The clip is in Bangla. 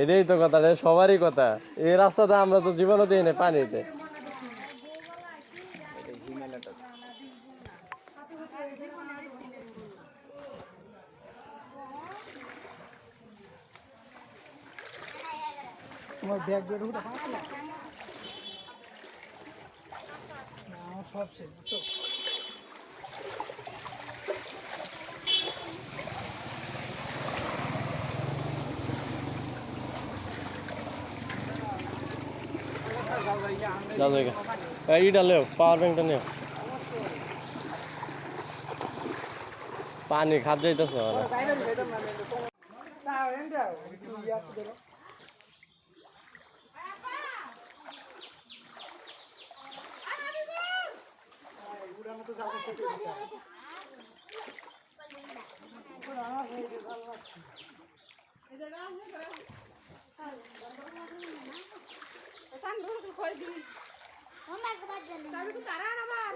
এটাই তো কথা রে সবারই কথা। এই রাস্তাতে আমরা তো জীবনে দিই না পানিতে। তোমার ব্যাগ বের উঠে সব শেষ বুঝছ? যা জায়গা। এইটা লেও পাওয়ার ব্যাংকটা নেও। পানি খাদ যাইতেছে একটু করে দিবি। তারা আবার